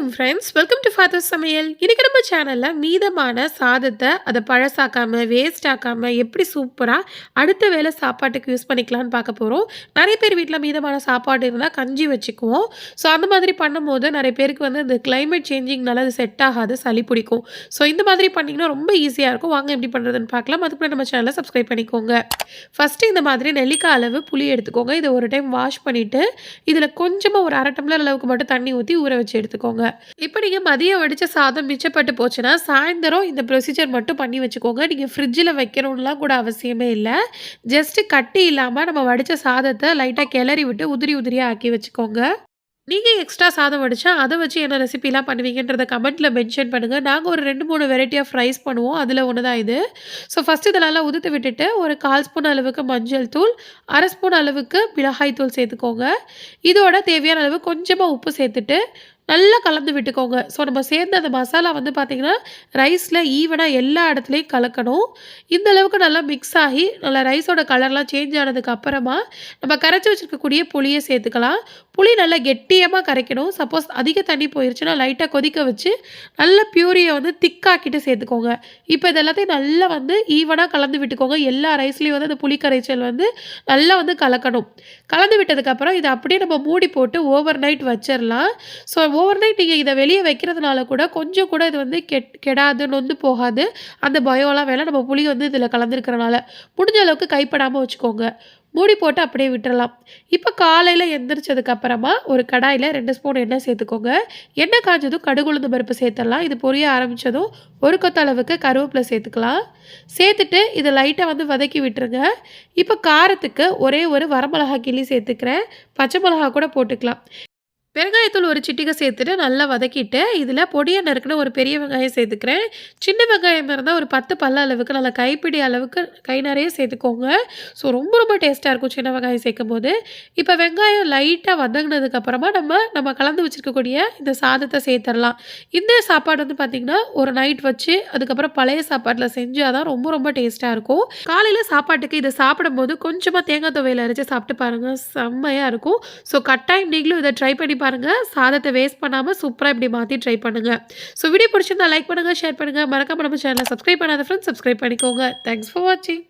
வணக்கம் friends welcome to father சமையல் இன்றைக்கி நம்ம சேனலில் மீதமான சாதத்தை அதை பழசாக்காமல் வேஸ்ட் ஆக்காமல் எப்படி சூப்பராக அடுத்த வேளை சாப்பாட்டுக்கு யூஸ் பண்ணிக்கலாம்னு பார்க்க போகிறோம் நிறைய பேர் வீட்டில் மீதமான சாப்பாடு இருந்தால் கஞ்சி வச்சுக்குவோம். ஸோ அந்த மாதிரி பண்ணும்போது நிறைய பேருக்கு வந்து இந்த கிளைமேட் சேஞ்சிங்னால அது செட் ஆகாது சளி பிடிக்கும். ஸோ இந்த மாதிரி பண்ணிங்கன்னா ரொம்ப ஈஸியாக இருக்கும். வாங்க எப்படி பண்ணுறதுன்னு பார்க்கலாம். அதுக்கு நம்ம சேனலை சப்ஸ்கிரைப் பண்ணிக்கோங்க. ஃபஸ்ட்டு இந்த மாதிரி நெல்லிக்காய் அளவு புளி எடுத்துக்கோங்க. இதை ஒரு டைம் வாஷ் பண்ணிவிட்டு இதில் கொஞ்சமாக ஒரு அரை டம்ளர் அளவுக்கு மட்டும் தண்ணி ஊற்றி ஊற வச்சு எடுத்துக்கோங்க. இப்போ நீங்கள் மதியம் வடித்த சாதம் மிச்சப்பட்டு போச்சுன்னா சாயந்தரம் இந்த ப்ரொசீஜர் மட்டும் பண்ணி வச்சுக்கோங்க. நீங்கள் ஃப்ரிட்ஜில் வைக்கணும்லாம் கூட அவசியமே இல்லை. ஜஸ்ட்டு கட்டி இல்லாமல் நம்ம வடித்த சாதத்தை லைட்டாக கிளறி விட்டு உதிரி உதிரியாக ஆக்கி வச்சுக்கோங்க. நீங்கள் எக்ஸ்ட்ரா சாதம் வடித்தா அதை வச்சு என்ன ரெசிபிலாம் பண்ணுவீங்கன்றத கமெண்ட்டில் மென்ஷன் பண்ணுங்கள் நாங்கள் ஒரு ரெண்டு மூணு வெரைட்டி ஆஃப் ரைஸ் பண்ணுவோம். அதில் ஒன்று தான் இது. ஸோ ஃபஸ்ட்டு இதெல்லாம் உதுத்து விட்டுட்டு ஒரு கால் ஸ்பூன் அளவுக்கு மஞ்சள் தூள் அரை ஸ்பூன் அளவுக்கு மிளகாய் தூள் சேர்த்துக்கோங்க. இதோட தேவையான அளவு கொஞ்சமாக உப்பு சேர்த்துட்டு நல்லா கலந்து விட்டுக்கோங்க. ஸோ நம்ம சேர்ந்த அந்த மசாலா வந்து பார்த்திங்கன்னா ரைஸில் ஈவனாக எல்லா இடத்துலையும் கலக்கணும். இந்த அளவுக்கு நல்லா மிக்ஸ் ஆகி நல்லா ரைஸோட கலர்லாம் சேஞ்ச் ஆனதுக்கு அப்புறமா நம்ம கரைச்சி வச்சுருக்கக்கூடிய புளியை சேர்த்துக்கலாம். புளி நல்லா கெட்டியமாக கரைக்கணும். சப்போஸ் அதிக தண்ணி போயிருச்சுன்னா லைட்டாக கொதிக்க வச்சு நல்ல பியூரியை வந்து திக்காக்கிட்டு சேர்த்துக்கோங்க. இப்போ இது எல்லாத்தையும் நல்லா வந்து ஈவனாக கலந்து விட்டுக்கோங்க. எல்லா ரைஸ்லேயும் வந்து அந்த புளி கரைச்சல் வந்து நல்லா வந்து கலக்கணும். கலந்து விட்டதுக்கப்புறம் இதை அப்படியே நம்ம மூடி போட்டு ஓவர் நைட் வச்சிடலாம் ஸோ ஓவர் நைட் நீங்கள் இதை வெளியே வைக்கிறதுனால கூட கொஞ்சம் கூட இது வந்து கெட் கெடாது நொந்து போகாது. அந்த பயம்லாம் வேலை நம்ம புளி வந்து இதில் கலந்துருக்கிறனால முடிஞ்ச அளவுக்கு கைப்படாமல் வச்சுக்கோங்க. மூடி போட்டு அப்படியே விட்டுறலாம். இப்போ காலையில் எந்திரிச்சதுக்கு அப்புறமா ஒரு கடாயில் ரெண்டு ஸ்பூன் எண்ணெய் சேர்த்துக்கோங்க. எண்ணெய் காஞ்சதும் கடுகுளுந்து பருப்பு சேர்த்துடலாம். இது பொரிய ஆரம்பித்ததும் ஒரு கொத்த அளவுக்கு கருவேப்பிலை சேர்த்துக்கலாம். சேர்த்துட்டு இதை லைட்டாக வந்து வதக்கி விட்டுருங்க. இப்போ காரத்துக்கு ஒரே ஒரு வரமிளகா கிள்ளி சேர்த்துக்கிறேன். பச்சை மிளகா கூட போட்டுக்கலாம். பெருங்காயத்தூள் ஒரு சிட்டிகை சேர்த்துட்டு நல்லா வதக்கிட்டு இதில் பொடியை நறுக்குன்னு ஒரு பெரிய வெங்காயம் சேர்த்துக்கிறேன். சின்ன வெங்காயம் இருந்தால் ஒரு பத்து பல்ல அளவுக்கு நல்லா கைப்பிடி அளவுக்கு கை நிறைய சேர்த்துக்கோங்க. ஸோ ரொம்ப ரொம்ப டேஸ்ட்டாக இருக்கும் சின்ன வெங்காயம் சேர்க்கும் போது இப்போ வெங்காயம் லைட்டாக வதங்கினதுக்கப்புறமா நம்ம நம்ம கலந்து வச்சுருக்கக்கூடிய இந்த சாதத்தை சேர்த்துடலாம் இந்த சாப்பாடு வந்து பார்த்திங்கன்னா ஒரு நைட் வச்சு அதுக்கப்புறம் பழைய சாப்பாட்டில் செஞ்சால் தான் ரொம்ப ரொம்ப டேஸ்ட்டாக இருக்கும். காலையில் சாப்பாட்டுக்கு இதை சாப்பிடும்போது கொஞ்சமாக தேங்காய் துவையில் அரைச்சி சாப்பிட்டு பாருங்கள் செம்மையாக இருக்கும். ஸோ கட்டாயம் நீங்களும் இதை ட்ரை பண்ணி பாருங்கள் சாதத்தை வேஸ்ட் பண்ணாமல் சூப்பராக இப்படி மாற்றி ட்ரை பண்ணுங்கள் ஸோ வீடியோ பிடிச்சிருந்தா லைக் பண்ணுங்கள் ஷேர் பண்ணுங்கள் மறக்காம நம்ம சேனலை சப்ஸ்கிரைப் பண்ணாத ஃப்ரெண்ட்ஸ் சப்ஸ்கிரைப் பண்ணிக்கோங்க. தேங்க்ஸ் ஃபார் வாட்சிங்